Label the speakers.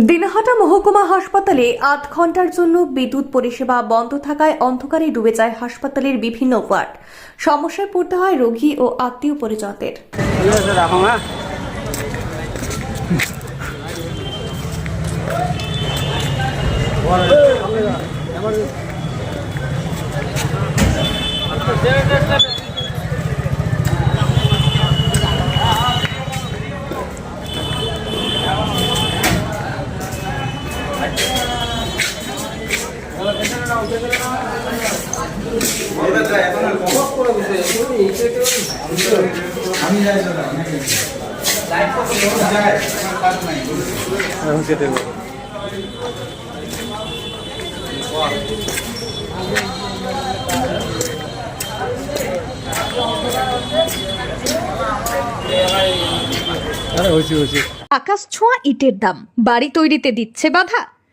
Speaker 1: দিনহাটা মহকুমা হাসপাতালে আধ ঘণ্টার জন্য বিদ্যুৎ পরিষেবা বন্ধ থাকায় অন্ধকারে ডুবে যায় হাসপাতালের বিভিন্ন ওয়ার্ড। সমস্যায় পড়তে হয় রোগী ও আত্মীয় পরিজনদের।
Speaker 2: আকাশ ছোঁয়া ইটের দাম। বাড়ি তৈরিতে দিচ্ছে বাধা।